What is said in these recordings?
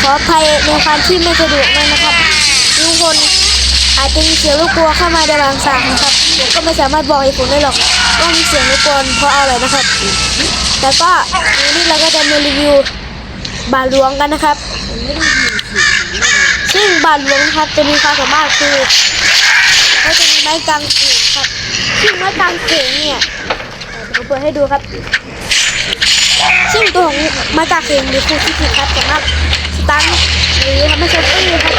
ขออภัยในความที่ไม่สะดวกเลยนะครับทุกคนอาจจะมีเสียงรบกวเข้ามาในบางสายนะครับผมก็ไม่สามารถบอกเหตุผลได้หรอกว่ามีเสียงรบกวนเพราะอะไรนะครับ แต่ก็วันนี้เราก็จะมารีวิวบาหลวงกันนะครับ ซึ่งบาหลวงครับจะมีความสามารถคือเขาจะมีไม้กางเขนครับซึ่งไม้กางเขนเนี่ยเดี๋ยวผมเปิดให้ดูครับซึ่งตัวของไม้กางเขนหรือคูซิฟิกครับสามารถ ตันหรือทำให้เซฟตี้ครับ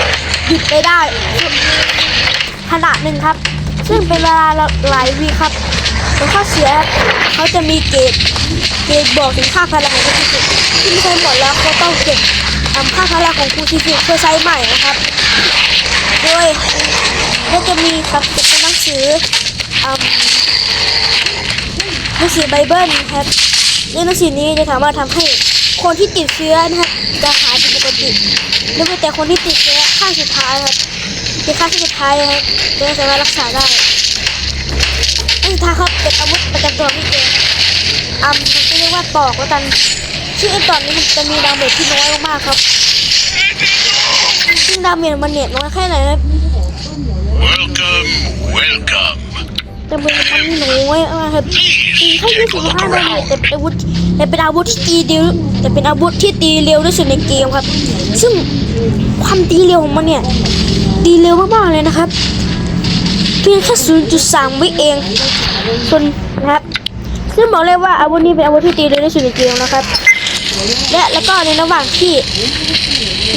หยุดไปได้ขนาดหนึ่งครับ ซึ่งเป็นเวลาหลายวีครับแต่ข้อเสียเขาจะมีเกจเกจบอกถึงค่าพลังของคูซิฟิกที่ไม่ใช่หมดแล้วเขาต้องเก็บทำค่าพลังของคูซิฟิกเพื่อใช้ใหม่นะครับ โดยก็จะมีครับจะเป็นหนังสืออืมหนังสือไบเบิลครับในหนังสือนี้จะสามารถทำให้ คนที่ติดเชื้อนะครับจะหายเป็นปกติหรือว่าแต่คนที่ติดเชื้อขั้นสุดท้ายครับเป็นขั้นสุดท้ายนะครับจะสามารถรักษาได้ขั้นสุดท้ายครับเป็นอาวุธประจำตัวพี่เจอืมมันจะเรียกว่าตอกแล้วกันซึ่งไอ้ตอกนี้มันจะมีดาเมจที่น้อยมากๆครับซึ่งดาเมจมันเน็ตน้อยแค่ไหนนะ Welcome, welcome. แต่มันมันน้อยมาครับตีแค่ยี่สิบห้าดาเมจแต่เป็นอาวุธแต่เป็นอาวุธที่ตีเร็วแต่เป็นอาวุธที่ตีเร็วที่สุดในเกมครับ ซึ่งความตีเร็วของมันเนี่ยตีเร็วมากๆเลยนะครับเพียงแค่0.3วิเองส่วนนะครับซึ่งบอกเลยว่าอาวุธนี้เป็นอาวุธที่ตีเร็วที่สุดในเกมนะครับ และแล้วก็ในระหว่างที่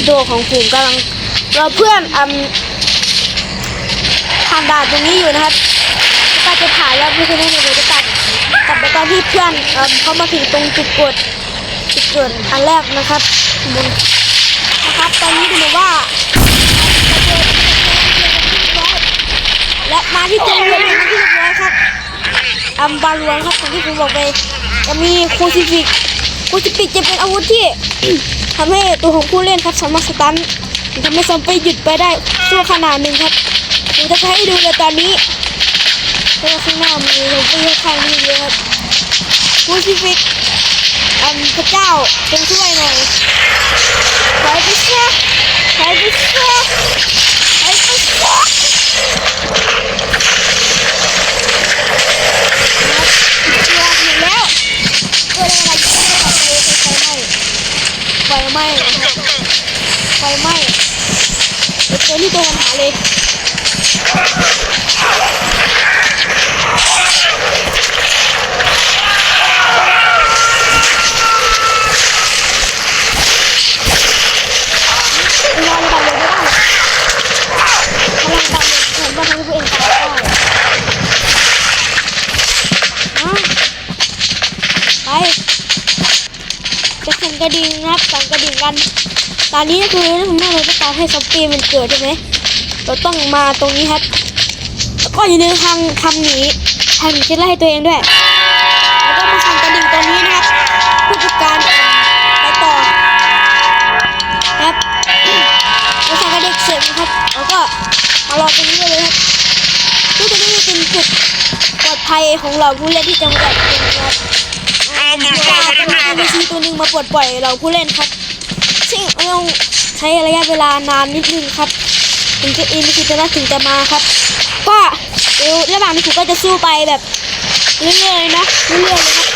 โดของกลุ่มกำลังเราเพื่อนอืมผ่านด่านตรงนี้อยู่นะครับ จะถ่ายแล้วไม่ใช่แน่เลยจะตัดตัดไปตอนที่เพื่อนเอ่อเขามาถึงตรงจุดกดจุดกดอันแรกนะครับบนนะครับตอนนี้ดูเหมือนว่าและมาที่ตัวเรือนที่เรียบร้อยครับอัมบาลวนครับที่ผมบอกไปจะมีโคซิฟิกโคซิฟิกจะเป็นอาวุธที่ทำให้ตัวของผู้เล่นครับสามารถสตันทำให้ซอมบี้หยุดไปได้ชั่วขนาดหนึ่งครับผมจะให้ดูเลยตอนนี้ ก็ข้างนอกมีลูบี้ข้างนี้เยอะผู้ชีวิตอันพระเจ้าเป็นช่วยหน่อยไปดิเช่ไปดิเช่ไปไปเชื่อไฟไหม้ไฟไหม้เจอนี่ตัวหาเลย กระดิ่งนะครับสั่นกระดิ่งกัน ตอนนี้ก็คือถ้าผมแม่เราจะตามให้ซอมบี้มันเกิดใช่ไหมเราต้องมาตรงนี้ครับแล้วก็อย่าลืมทางทำหนีทำหนีเช็ดไล่ให้ตัวเองด้วยแล้วก็มาสั่นกระดิ่งตรงนี้นะครับเพื่อเป็นการไปต่อครับเราสั่งกระเด็กเสร็จนะครับแล้วก็มารอตรงนี้เลยครับเพื่อจะได้เป็นจุดปลอดภัยของเราผู้เล่นที่จะมาจับจริงนะครับว่าจะ มีทีตัวหนึ่งมาปลดปล่อยเราผู้เล่นครับ ซึ่งต้องใช้ระยะเวลานานนิดนึงครับ ถึงจะ NPC ตัวนั้นถึงจะมาครับ ก็เดี๋ยวระหว่างนี้ผมก็จะสู้ไปแบบเรื่อยๆนะเรื่อยๆเลยครับ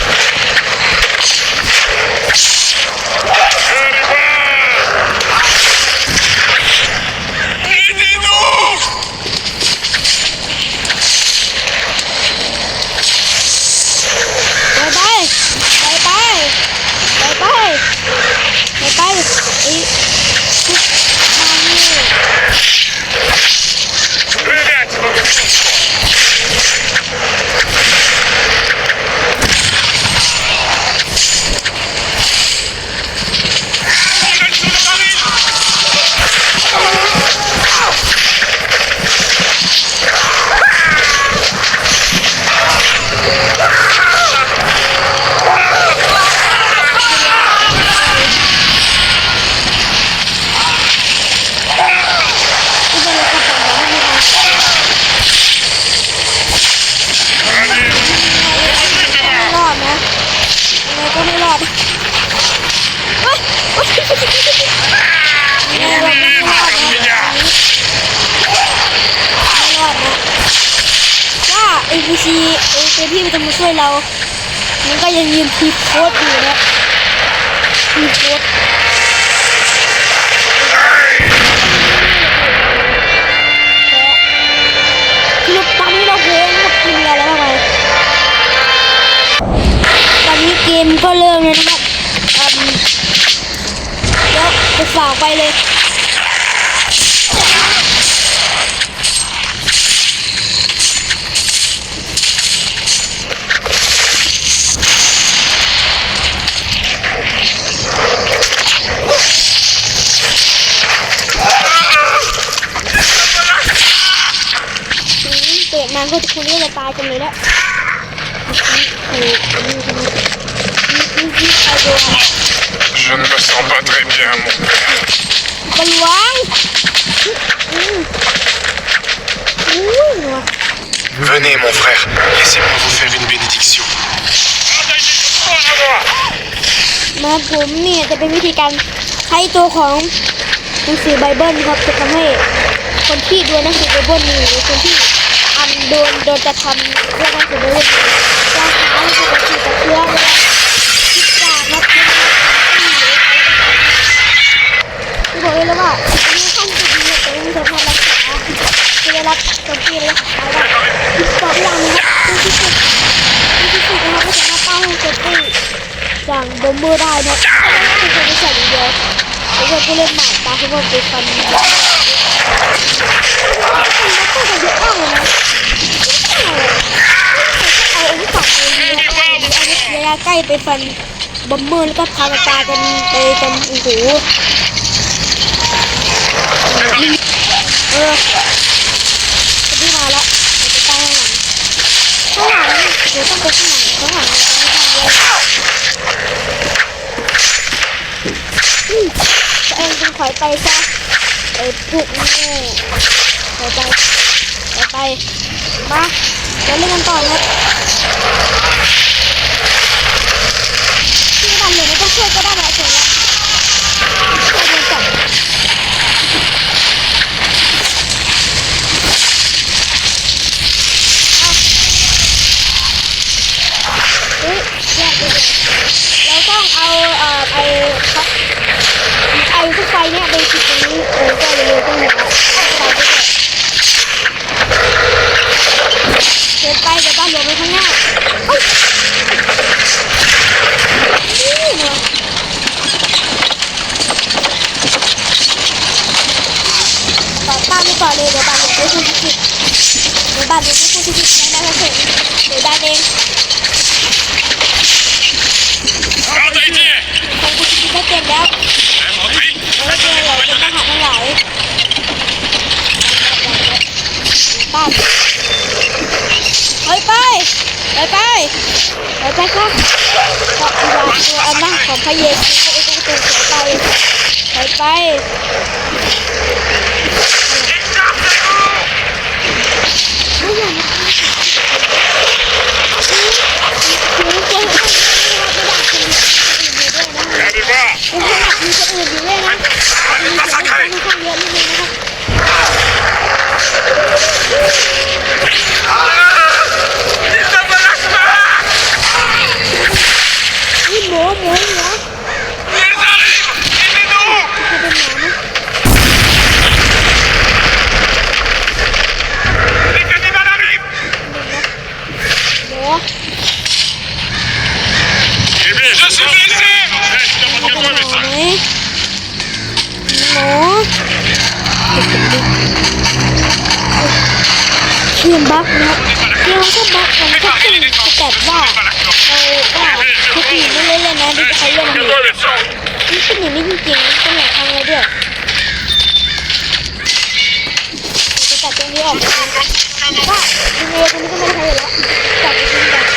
ไถ้าเอ็นพีซีเอ็นพีพี่มันจะมาช่วยเรา มันก็ยังยืนทีโคตรอยู่นะทีโคตร เล้วนะครับอืมเดี๋ยวไปฝากไปเลยมเปิดมาก็จะคุณก็จะตายกันเลยแล้วโอ้โหนี่นี่นี่ใครโดน Je ne me sens pas très bien, mon père. บอลวางอืมอุ้ยว่ะ Venez, mon frère, laissez-moi vous faire une bénédiction. มาผมเนี่ยจะเป็นวิธีการใช้ตัวของหนังสือไบเบิลครับจะทำให้คนที่ดูหนังสือไบเบิลนี่หรือคนที่อันโดนโดนจะทำเรื่องหนังสือไบเบิลจะหาให้ปกติกับเชื้อเวลา คือบอกเลยแล้วว่าอันนี้ขั้นจะดีแต่ไม่สามารถรักษาจะได้รับผลที่รักษาได้อีกสองอย่างนะครับที่ที่สุดที่สุดนะครับก็สามารถป้องกันตัวเองอย่างบอมเบอร์ได้นะคือคนที่ใส่เดียวแล้วก็ผู้เล่นใหม่ตาเขาบอกเป็นฟันมันก็จะเยอะมากเลยนะเอาอาวุธสองเลยเอาอาวุธระยะใกล้ไปฟันบอมเบอร์แล้วก็พาตากันไปกันโอ้โห เออจะได้มาละจะไปข้างหลังข้างหลังเดี๋ยวต้องไปข้างหลังข้างหลังข้างหลังตัวเองจึงถอยไปซะไอ้พวกนี้ถอยไปถอยไปมาเราเล่นกันต่อครับที่ทำอยู่ไม่ต้องช่วยก็ได้นะเฉยๆช่วยเดินจับเฮ้ยแยกไปเลยเราต้องเอาเอ่อไอ้ครับ ไอ้พวกไฟเนี่ยไปติดตรงนี้เออก็เร็วๆต้องหัวไฟด้วยเดินไปเดี๋ยวบ้านหลวงไปข้างหน้าเอ้ยนี่เหรอต่อต้านไปก่อนเลยเดี๋ยวบ้านหลวงไปคุณที่เดี๋ยวบ้ ชีวิตไม่ได้ถ้าเกิดหรือได้เองเข้าใจเจ๊คนกูคิดได้เก่งแล้วโอเคโอเคเราจะต้องหาทั้งหลายป้าเฮ้ยไปไปไปไปไปค่ะขออีวาตัวอาม่าของพระเยซูพระเยซูตัวเสียไปไปไปไม่อยาก นะคือคนอื่นไม่ได้คนอื่นอยู่ด้วยนะ Allez voir เป็นขนาดมีคนอื่นอยู่ด้วยนะ Allez มีคนค่อน massacrer ข้างเยอะนิดนึงนะครับ Ils ne me lâchent pas นี่หมูหมูหมู Ils arrivent Aidez-nous จะเป็นหมูนะ Les cannibales arrivent หมู Je suis blessé จะเป็นหมูไหมหมูเชื่อมบักนะเกมมันก็บักมันก็ขึ้นแต่ว่าเราว่าทุกทีไม่เล่นเลยนะที่จะใช้เล่นอยู่ les sangs นี่เป็นอย่างนี้จริงๆเป็นหลายครั้งเลยด้วยจะตัดตรงนี้ออกว่าดูเมย์คนนี้ก็ไม่ใช้แล้วตัดไปทิ้งไปนี่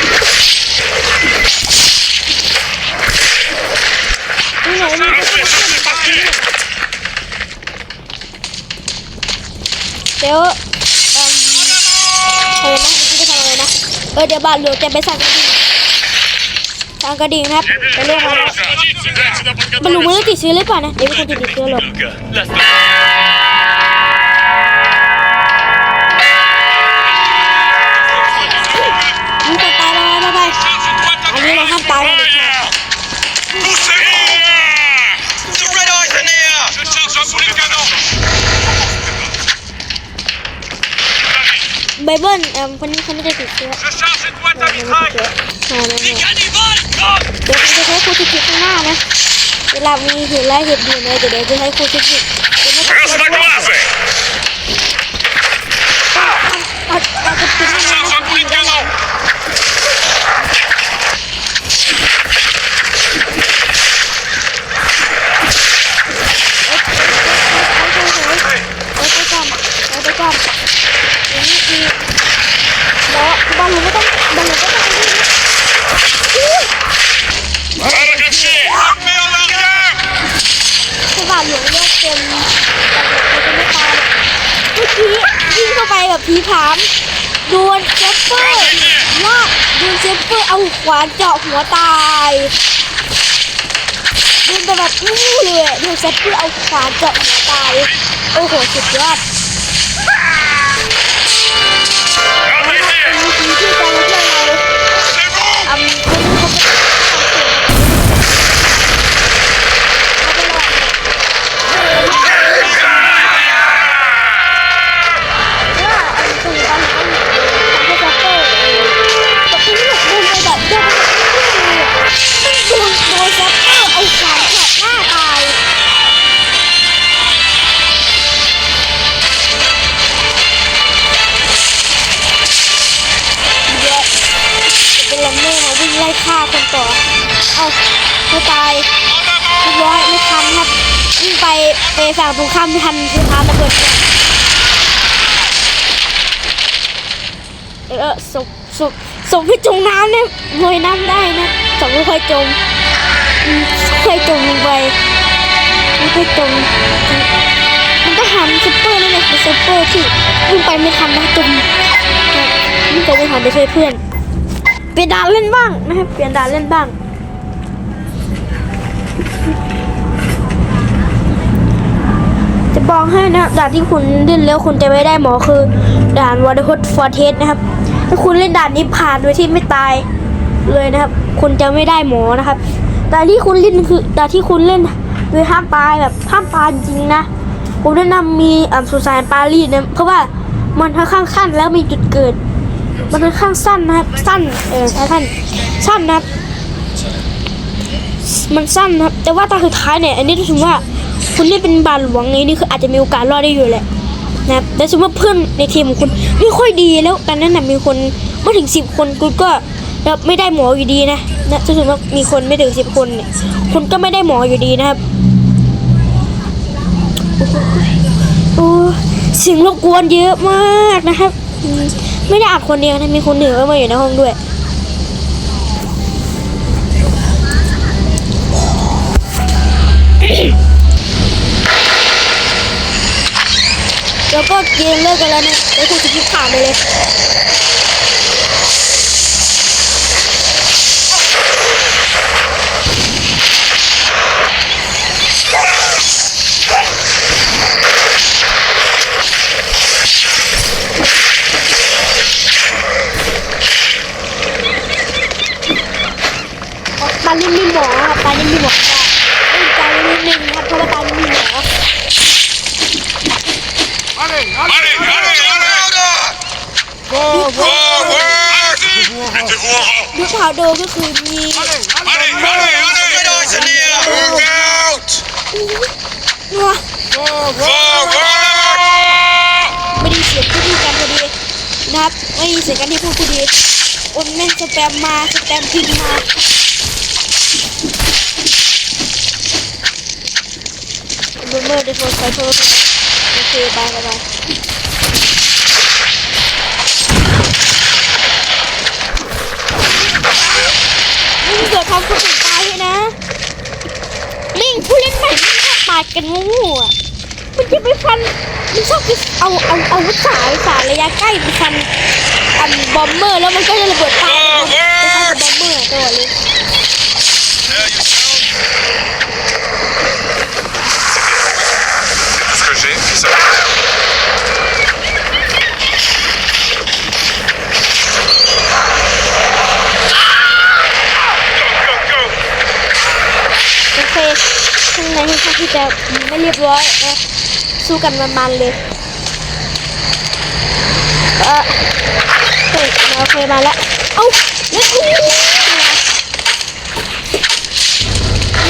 เดี๋ยวเอ่อเอนะพี่จะทำอะไรนะ เออเดี๋ยวบาทหลวงจะไปสั่งกระดิ่งสั่งกระดิ่งนะครับไปเรื่องขาแล้วบรรลุมือติดเชื้อหรือเปล่านะเดี๋ยวมีคนติดเชื้อหรอกมีคนตายแล้วไปไปอันนี้เราห้ามตายเลยครั ลเอ่อคนนี้คนนี้จะติดเชื้อ Je charge une boîte เอ à อไม่ติด mitraille เชื้อมาแล้วเนี่ย Cannibale Comme เดี๋ยวผมจะใช้ครูทิกิข้างหน้านะ เวลามีเหตุร้ายเหตุด่วนอะไรเดี๋ยวจะใช้ครูทิกิเดี๋ยวไม่ต้องกลัวด้วยเอาเอากระตุ้น Je ให้มัน charge un boulet de canon เอาไปก่อนเอาไปก่อนอย่างนี้อีกแล้วบอลลูนไม่ต้องบอลลูนก็ต้องนี่นะอุ้ย Pas de gâcher Armée en arrière คือบาทหลวงเลือกเป็นบาทหลวงเขาจะไม่ตายเมื่อกี้วิ่งเข้าไปแบบผีผามโดนเซฟเปอร์ลากโดนเซฟเปอร์เอา ขวานเจาะหัวตายโดนไปแบบอู้เลยดูเซตเพื่อเอาขวานเจาะหัวตาย โอ้โห สุดยอด ฆ่าคนต่อ เอาไม่ตายเรียบร้อยไม่ทันครับวิ่งไปไปฝั่งตรงข้ามไม่ทันคือทานระเบิดเออศพศพศพที่จมน้ำเนี่ยลอยน้ำได้นะศพไม่ค่อยจมอืมเคยจมลงไปไม่ค่อยจมมันก็หันซุปเปอร์นั่นแหละซุปเปอร์ที่วิ่งไปไม่ทันนะจมนี่จะไปหาไปช่วยเพื่อน เปลี่ยนด่านเล่นบ้างนะครับเปลี่ยนด่านเล่นบ้าง จะบอกให้นะด่านที่คุณเล่นแล้วคุณจะไม่ได้หมอคือ ด่านวอร์ดฮดฟอร์เทสนะครับ ถ้าคุณเล่นด่านนี้ผ่านโดยที่ไม่ตายเลยนะครับ คุณจะไม่ได้หมอนะครับด่านที่คุณเล่นคือด่านที่คุณเล่นโดยห้ามตายแบบห้ามตายจริงนะผมแนะนำมีอ่าสุสานปารีสนะเพราะว่ามันค่อนข้างขั้นแล้วมีจุดเกิด มันค่อนข้างสั้นนะครับ สั้น เออใช่สั้นสั้นนะครับ มันสั้นนะครับ แต่ว่าตอนสุดท้ายเนี่ย อันนี้ถือว่าคุณเล่เป็นบาลหลวงไงนี่คืออาจจะมีโอกาสรอดได้อยู่แหละนะครับแต่สมมติว่าเพื่อนในทีมของคุณไม่ค่อยดีแล้วตอนนั้นนะมีคนไม่ถึงสิบคนคุณก็แล้วไม่ได้หมออยู่ดีนะนะถ้าสมมติว่ามีคนไม่ถึงสิบคนเนี่ยคุณก็ไม่ได้หมออยู่ดีนะครับโอ้เสียงรบกวนเยอะมากนะครับ ไม่ได้อัดคนเดียวนะมีคนหนือมาอยู่ในห้องด้วย แล้วก็เกมเลิกกันแล้วนะแล้วคุณจะคิดผ่านไปเลย ตอนนี้มีหมอครับตอนนี้มีหมอก็เล่นใจนิดนึงนะครับเพราะว่าตอนนี้มีหมอ Allez, allez, allez, allez Forward Mettez-vous en rang ยุคพาว โดก็คือมี Allez, allez, allez Look out นัว Forward ไม่ได้เสียงที่พูดกันพอดีนะครับไม่ได้เสียงกันที่พูดพอดีโอนแม่งสแปมมาสแปมพิมพ์มาบูมเมอร์เดฟโฟร์ไซโฟร์โอเคบายบายบาย เกิดทำคนอื่นตายเลยนะลิงผู้เล่นใหม่ไม่ชอบปาดกันงูอะมันจะไปฟันมันชอบไปเอาเอาเอาวุธสายสายระยะใกล้ไปฟันอันบอมเมอร์แล้วมันก็จะระเบิดตายนะครับไปฟันกับบอมเมอร์ตัวเลย Ce que j'ai, puis ça va faire. Go, go, go โอเคข้าง จะไม่เรียบร้อยนะสู้กันมันๆเลยเออเฮ้ยโอเคมาแล้วเอ้าเฮ้ยอู้นี่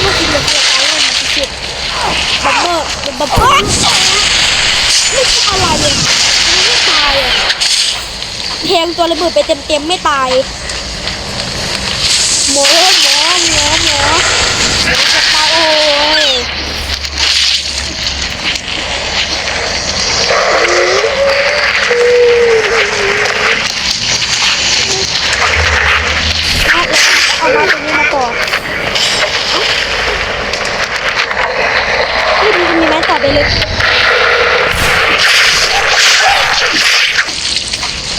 มันคือเรื่องอะไรเล่นมันคือบัมเบอร์บัมเบอร์ไม่ใช่อะไรเลยมันไม่ตายอะแทงตัวระเบิดไปเต็มๆไม่ตายหมอหมอหมอหมอหมอจะตายโอ้ย เอามาตรงนี้มาก่อนนี่มันมีไม้ต่อไปเลย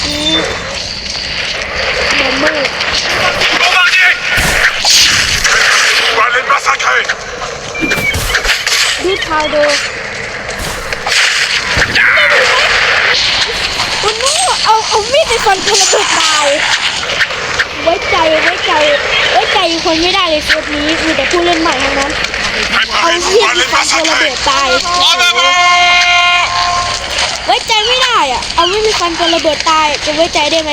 อืมเหมือนมืด Bombardier On va les massacrer ที่พาวโดคุณนู้เอา เอามีดไปฟันคนระเบิดตาย ไว้ใจไว้ใจไว้ใจคนไม่ได้เลยเซิร์ฟนี้มีแต่ผู้เล่นใหม่ทั้งนั้น เอา Préparez-vous เหี้ย à ที่ les ฟันคนระเบิ massacrer ดตาย En avant ไว้ใจไม่ได้อะ เอาไม่มีฟันคนระเบิดตายจะไว้ใจได้ไหม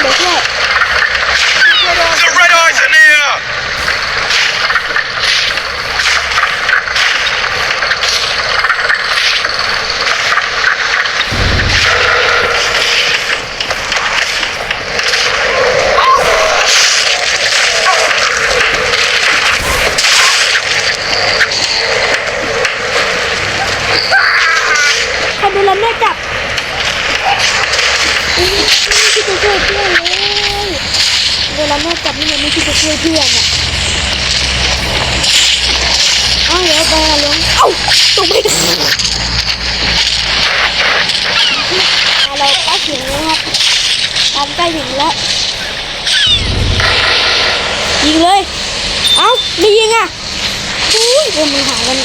เดี๋ยวช่วย The Red Eyes are near! ขอดูแลแม่จับอุ๊ยไม่คิดจะช่วยเพื่อนเลยเวลาแม่จับนี่มันไม่คิดจะช่วยเพื่อนอะอ้าวเดี๋ยวไปละลงเอ้าตกไปกันเราใกล้ถึงแล้วครับตามใกล้ถึงแล้ว ยิงเลย เอ้าไม่ยิงอะอุ้ยเริ่มมือหากัน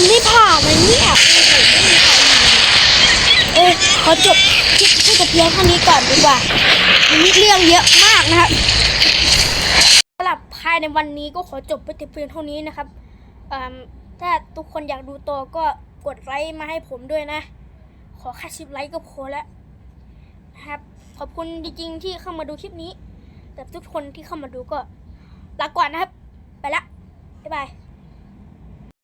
มันไม่ผ่านนเนี่ยโอ้โหไม่มีใครอยู่เออขอจบคลิปที่จะเพียงเท่านี้ก่อนดีกว่ามีเรื่องเยอะมากนะครับสำหรับภายในวันนี้ก็ขอจบไปต่เพียงเท่านี้นะครับถ้าทุกคนอยากดูต่อก็กดไลค์มาให้ผมด้วยนะ ขอแค่สิบไลค์ก็พอแล้วนะครับขอบคุณจริงๆที่เข้ามาดูคลิปนี้ แต่ทุกคนที่เข้ามาดูก็ลาก่อนนะครับ ไปละบ๊ายบาย